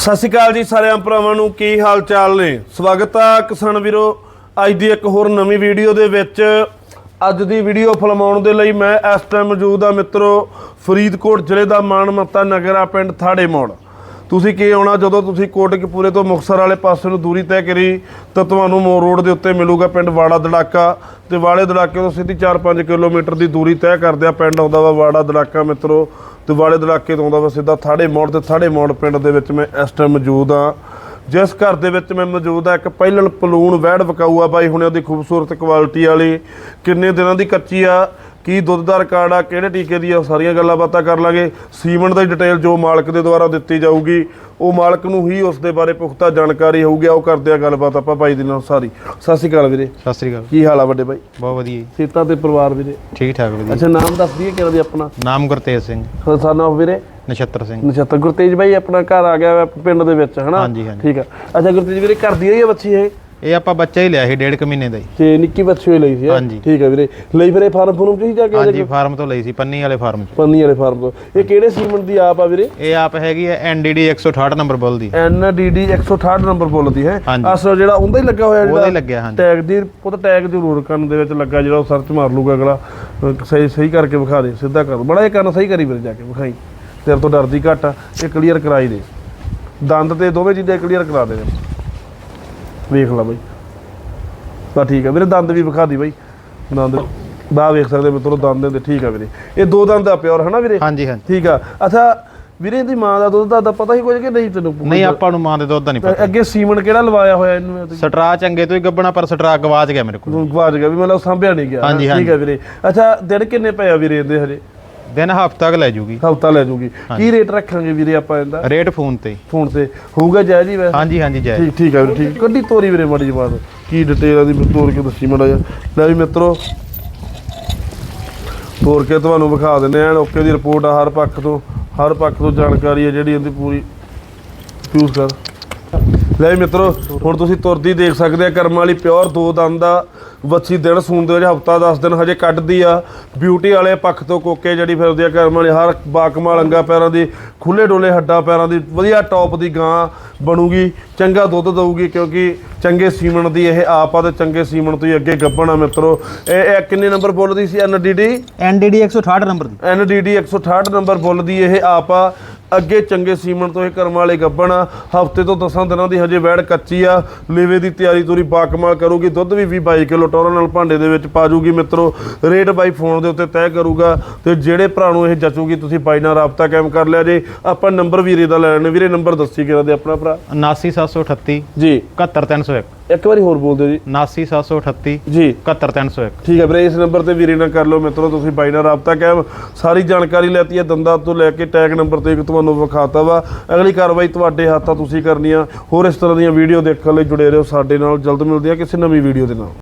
ਸਤਿ ਸ਼੍ਰੀ ਅਕਾਲ ਜੀ ਸਾਰਿਆਂ ਭਰਾਵਾਂ ਨੂੰ, ਕੀ ਹਾਲ ਚਾਲ ਨੇ? ਸਵਾਗਤ ਆ ਕਿਸਾਨ ਵੀਰੋ, ਅੱਜ ਦੀ ਇੱਕ ਹੋਰ ਨਵੀਂ ਵੀਡੀਓ ਦੇ ਵਿੱਚ। ਅੱਜ ਦੀ ਵੀਡੀਓ ਫਿਲਮਾਉਣ ਦੇ ਲਈ ਮੈਂ ਇਸ ਟਾਈਮ ਮੌਜੂਦ ਆ ਮਿੱਤਰੋ, ਫਰੀਦਕੋਟ ਜ਼ਿਲ੍ਹੇ ਦਾ ਮਾਨਮੱਤਾ ਨਗਰ ਆ, ਪਿੰਡ ਥਾੜੇ ਮੋੜ ਤੁਸੀਂ ਕੀ ਆਉਣਾ? ਜਦੋਂ ਤੁਸੀਂ ਕੋਟਕਪੂਰੇ ਤੋਂ ਮੁਕਤਸਰ ਵਾਲੇ ਪਾਸੇ ਨੂੰ ਦੂਰੀ ਤੈਅ ਕਰੀ, ਤਾਂ ਤੁਹਾਨੂੰ ਮੋਰ ਰੋਡ ਦੇ ਉੱਤੇ ਮਿਲੂਗਾ ਪਿੰਡ ਵਾੜਾ ਦੜਾਕਾ। ਤੇ ਵਾਲੇ ਦੜਾਕੇ ਤੋਂ ਸਿੱਧੀ 4-5 ਕਿਲੋਮੀਟਰ ਦੀ ਦੂਰੀ ਤੈਅ ਕਰਦੇ ਆ, ਪਿੰਡ ਆਉਂਦਾ ਵਾ ਵਾੜਾ ਦੜਾਕਾ ਮਿੱਤਰੋ। ਤੇ ਵਾਲੇ ਦੜਾਕੇ ਤੋਂ ਆਉਂਦਾ ਵਾ ਸਿੱਧਾ ਥਾੜੇ ਮੋੜ ਤੇ ਥਾੜੇ ਮੋੜ ਪਿੰਡ ਦੇ ਵਿੱਚ ਮੈਂ ਇਸ ਟਾਈਮ ਮੌਜੂਦ ਆ ਜਿਸ ਘਰ ਦੇ ਵਿੱਚ ਮੈਂ ਮੌਜੂਦ ਆ ਇੱਕ ਪਹਿਲਣ ਪਲੂਣ ਵਹਿੜ ਵਕਾਊ ਆ ਬਾਈ ਹੁਣਿਆਂ ਉਹਦੀ ਖੂਬਸੂਰਤ ਕੁਆਲਿਟੀ ਵਾਲੀ। ਕਿੰਨੇ ਦਿਨਾਂ ਦੀ ਕੱਚੀ ਆ? ਕੀ ਦੁੱਧ ਦਾ ਰਿਕਾਰਡ ਆ? ਕਿਹੜੇ ਟੀਕੇ ਦੀ ਆ? ਸਾਰੀਆਂ ਗੱਲਾਂ ਬਾਤਾਂ ਕਰ ਲਾਂਗੇ। ਸੀਮਨ ਦੀ ਡਿਟੇਲ ਜੋ ਮਾਲਕ ਦੇ ਦੁਆਰਾ ਦਿੱਤੀ ਜਾਊਗੀ ਉਹ ਮਾਲਕ ਨੂੰ ਹੀ ਉਸ ਦੇ ਬਾਰੇ ਪੁਖਤਾ ਜਾਣਕਾਰੀ ਹੋਊਗੀ। ਉਹ ਕਰਦੇ ਆ ਗੱਲਬਾਤ ਆਪਾਂ ਬਾਈ ਦੇ ਨਾਲ ਸਾਰੀ। ਸਤਿ ਸ਼੍ਰੀ ਅਕਾਲ ਵੀਰੇ। ਸਤਿ ਸ੍ਰੀ ਅਕਾਲ। ਕੀ ਹਾਲ ਆ ਵੱਡੇ ਬਾਈ ਬਹੁਤ ਵਧੀਆ ਜੀ। ਸੀਤਾ ਤੇ ਪਰਿਵਾਰ ਵੀਰੇ? ਠੀਕ ਠਾਕ ਵਧੀਆ। ਅੱਛਾ ਨਾਮ ਦੱਸ ਦਈਏ ਕਿਹੜਾ ਦੀ ਆਪਣਾ? ਨਾਮ ਗੁਰਤੇਜ ਸਿੰਘ। ਸਾਨਾ ਵੀਰੇ? ਨਛੱਤਰ ਸਿੰਘ। ਨਛੱਤਰ। ਗੁਰਤੇਜ ਬਾਈ ਆਪਣਾ ਘਰ ਆ ਗਿਆ ਪਿੰਡ ਦੇ ਵਿੱਚ ਹਨਾ? ਹਾਂਜੀ, ਹਾਂਜੀ। ਠੀਕ ਆ। ਅੱਛਾ ਗੁਰਤੇਜ ਵੀਰੇ ਘਰ ਦੀ ਹੋਈ ਆ ਬੱਚੀ ਇਹ? ਇਹ ਆਪਾਂ ਬੱਚਾ ਹੀ ਲਿਆ ਸੀ ਡੇਢ ਕੁ ਮਹੀਨੇ ਦਾ ਹੀ। ਤੇ ਨਿੱਕੀ ਬੱਚੀ ਹੋਈ ਲਈ ਸੀ ਹੈਂ? ਹਾਂਜੀ। ਠੀਕ ਆ ਵੀਰੇ। ਲਈ ਫਿਰ ਇਹ ਫਾਰਮ ਫੂਰਮ ਹੀ ਜਾ ਕੇ ਹਾਂਜੀ ਫਾਰਮ ਤੋਂ ਲਈ ਸੀ ਪੰਨੀ ਵਾਲੇ ਫਾਰਮ 'ਚ। ਪੰਨੀ ਵਾਲੇ ਫਾਰਮ ਤੋਂ। ਇਹ ਕਿਹੜੇ ਸੀਮੈਂਟ ਦੀ ਆਪ ਆ ਵੀਰੇ? ਇਹ ਆਪ ਹੈਗੀ ਹੈ ਐਨਡੀਡੀ 168 ਨੰਬਰ ਬੁੱਲ ਦੀ। NDD 168 ਨੰਬਰ ਬੋਲਦੀ ਹੈ? ਹਾਂਜੀ। ਅਸਲ ਜਿਹੜਾ ਉਹਦਾ ਹੀ ਲੱਗਾ ਹੋਇਆ ਉਹਦਾ ਹੀ ਲੱਗਿਆ ਹਾਂਜੀ। ਟੈਗ ਦੀ ਉਹਦਾ ਟੈਗ ਜ਼ਰੂਰ ਕੰਨ ਦੇ ਵਿੱਚ ਲੱਗਾ ਜਿਹੜਾ ਉਹ ਸਰਚ ਮਾਰ ਲੂਗਾ ਅਗਲਾ। ਅਹ ਸਹੀ ਸਹੀ ਕਰਕੇ ਵਿਖਾ ਦੇ ਸਿੱਧਾ ਕਰ। ਬੜਾ ਇਹ ਕੰਨ ਸਹੀ ਕਰੀ ਵੀਰੇ ਜਾ ਕੇ ਵਿਖਾਈ। ਤੇਰੇ ਤੋਂ ਡਰਦੀ ਘੱਟ ਆ ਇਹ ਕਲੀਅਰ ਕਰਾਈ ਦੇ। ਦੰਦ ਤੇ ਦੋਵੇਂ ਚੀਜ਼ਾਂ ਕਲੀਅਰ ਕਰਾ ਦੇ। ਵੇਖ ਲੈ ਬਾਈ। ਤਾਂ ਠੀਕ ਆ ਵੀਰੇ ਦੰਦ ਵੀ ਵਿਖਾ ਦੀ ਬਾਈ। ਦੰਦ ਬਾ ਵੇਖ ਸਕਦੇ ਮਿੱਤਰੋ ਦੰਦ ਦੇ ਠੀਕ ਆ ਵੀਰੇ। ਇਹ ਦੋ ਦੰਦ ਆ ਪਿਓਰ ਹਨਾ ਵੀਰੇ? ਹਾਂਜੀ ਹਾਂਜੀ। ਠੀਕ ਆ। ਅੱਛਾ ਵੀਰੇ ਇਹਦੀ ਮਾਂ ਦਾ ਦੁੱਧ ਦਾ ਤਾਂ ਪਤਾ ਹੀ ਕੁਝ ਕਿ ਨਹੀਂ ਤੈਨੂੰ ਨਹੀਂ ਆਪਾਂ ਨੂੰ ਮਾਂ ਦੇ ਦੁੱਧ ਦਾ ਨਹੀਂ ਪਤਾ। ਅੱਗੇ ਸੀਮਨ ਕਿਹੜਾ ਲਵਾਇਆ ਹੋਇਆ ਇਹਨੂੰ ਸਟਰਾ ਚੰਗੇ ਤੋਂ ਹੀ ਗੱਬਣਾ ਪਰ ਸਟਰਾ ਗਵਾਚ ਗਿਆ ਮੇਰੇ ਕੋਲ। ਗਵਾਚ ਗਿਆ ਵੀ ਮਤਲਬ ਸਾਂਭਿਆ ਨਹੀਂ ਗਿਆ ਠੀਕ ਹੈ ਵੀਰੇ। ਅੱਛਾ ਦਿਨ ਕਿੰਨੇ ਪਏ ਆ ਵੀਰੇ ਇਹਦੇ ਹਜੇ? ਦਿਨ ਹਫਤਾ ਕ ਲੈ ਜੂਗੀ। ਹਫਤਾ ਲੈ ਜੂਗੀ। ਕੀ ਰੇਟ ਰੱਖਾਂਗੇ ਵੀਰੇ ਆਪਾਂ ਇਹਦਾ? ਰੇਟ ਫੋਨ ਤੇ। ਫੋਨ ਤੇ। ਹੋਊਗਾ ਜਾਇਜ਼ ਹੀ ਵੈਸੇ? ਹਾਂਜੀ ਹਾਂਜੀ ਜੈ ਠੀਕ ਠੀਕ ਹੈ ਵੀਰੇ ਠੀਕ। ਕੱਢੀ ਤੋਰੀ ਵੀਰੇ ਮਾੜੀ ਜਵਾਨ ਕੀ ਡਿਟੇਲ ਆ ਦੀ ਤੋਰ ਕੇ ਦੱਸੀ ਮਾੜਾ ਜਿਹਾ। ਲੈ ਵੀ ਮਿੱਤਰੋ। ਤੋਰ ਕੇ ਤੁਹਾਨੂੰ ਵਿਖਾ ਦਿੰਦੇ ਆਂ ਓਕੇ ਦੀ ਰਿਪੋਰਟ ਆ ਹਰ ਪੱਖ ਤੋਂ। ਹਰ ਪੱਖ ਤੋਂ ਜਾਣਕਾਰੀ ਹੈ ਜਿਹੜੀ ਇਹਦੀ ਪੂਰੀ। ਯੂਜ਼ ਕਰ। ਲੈ ਮਿੱਤਰੋ ਹੁਣ ਤੁਸੀਂ ਤੁਰਦੀ ਦੇਖ ਸਕਦੇ ਆ ਕਰਮ ਵਾਲੀ ਪਿਓਰ ਦੋ ਦੰਦ ਦਾ ਵੱਛੀ ਦਿਨ ਸੂਣ ਦੇ ਵਿੱਚ ਹਫਤਾ 10 ਦਿਨ ਹਜੇ ਕੱਢਦੀ ਆ। ਬਿਊਟੀ ਵਾਲੇ ਪੱਖ ਤੋਂ ਕੋਕੇ ਜਿਹੜੀ ਫਿਰਦੀ ਆ ਕਰਮ ਵਾਲੀ ਹਰ ਬਾਕਮਾਲ ਅੰਗਾ ਪੈਰਾਂ ਦੀ ਖੁੱਲੇ ਡੋਲੇ ਹੱਡਾਂ ਪੈਰਾਂ ਦੀ ਵਧੀਆ ਟੌਪ ਦੀ ਗਾਂ ਬਣੂਗੀ ਚੰਗਾ ਦੁੱਧ ਦਊਗੀ ਕਿਉਂਕਿ ਚੰਗੇ ਸੀਮਨ ਦੀ ਇਹ ਆਪ ਆ ਤੇ ਚੰਗੇ ਸੀਮਨ ਤੋਂ ਹੀ ਅੱਗੇ ਗੱਭਣ ਆ ਮਿੱਤਰੋ। ਇਹ ਇਹ ਕਿੰਨੇ ਨੰਬਰ ਬੋਲਦੀ ਸੀ? ਐਨਡੀਡੀ ਐਨਡੀਡੀ 168 ਨੰਬਰ ਦੀ। ਐਨਡੀਡੀ 168 ਨੰਬਰ ਬੁੱਲ ਦੀ ਇਹ ਆਪ ਆ। ਅੱਗੇ ਚੰਗੇ ਸੀਮਨ ਤੋਂ ਇਹ ਕਰਮ ਵਾਲੇ ਗੱਬਣ ਆ। ਹਫ਼ਤੇ ਤੋਂ 10 ਦਿਨਾਂ ਦੀ ਹਜੇ ਵੈੜ ਕੱਚੀ ਆ। ਲੇਵੇ ਦੀ ਤਿਆਰੀ ਤੂਰੀ ਬਾਕਮਾਲ ਕਰੂਗੀ। ਦੁੱਧ ਵੀ 20 22 ਕਿਲੋ ਟੋਰਨ ਨਾਲ ਭਾਂਡੇ ਦੇ ਵਿੱਚ ਪਾ ਜੂਗੀ ਮਿੱਤਰੋ। ਰੇਟ ਬਾਈ ਫੋਨ ਦੇ ਉੱਤੇ ਤੈਅ ਕਰੂਗਾ। ਤੇ ਜਿਹੜੇ ਭਰਾ ਨੂੰ ਇਹ ਜਚੂਗੀ ਤੁਸੀਂ ਬਾਈ ਨਾਲ ਰਾਬਤਾ ਕਾਇਮ ਕਰ ਲਿਆ ਜੇ। ਆਪਾਂ ਨੰਬਰ ਵੀਰੇ ਦਾ ਲੈ ਲੈਣੇ ਵੀਰੇ ਨੰਬਰ ਦੱਸੀ ਕਿਹੜਾ ਦੇ ਆਪਣਾ ਭਰਾ? 79738 ਜੀ। 71301 ਇੱਕ ਵਾਰੀ ਹੋਰ ਬੋਲ ਦਿਓ ਜੀ। 79738 ਜੀ। 71301 ਠੀਕ ਹੈ ਵੀਰੇ ਇਸ ਨੰਬਰ ਤੇ ਵੀਰੇ ਨਾਲ ਕਰ ਲਓ ਮਿੱਤਰੋ ਤੁਸੀਂ ਬਾਈ ਨਾਲ ਰਾਬਤਾ ਕਾਇਮ। ਸਾਰੀ ਜਾਣਕਾਰੀ ਲੈਤੀ ਹੈ ਦੰਦਾਂ ਤੋਂ ਲੈ ਕੇ ਟੈਗ ਨੰਬਰ ਤੇ ਤੁਹਾਨੂੰ ਵਿਖਾਤਾ ਵਾ। ਅਗਲੀ ਕਾਰਵਾਈ ਤੁਹਾਡੇ ਹੱਥਾਂ ਤੁਸੀਂ ਕਰਨੀ ਆ। ਹੋਰ ਇਸ ਤਰ੍ਹਾਂ ਦੀਆਂ ਵੀਡੀਓ ਦੇਖਣ ਲਈ ਜੁੜੇ ਰਹੋ ਸਾਡੇ ਨਾਲ। ਜਲਦ ਮਿਲਦੇ ਆ ਕਿਸੇ ਨਵੀਂ ਵੀਡੀਓ ਦੇ ਨਾਲ।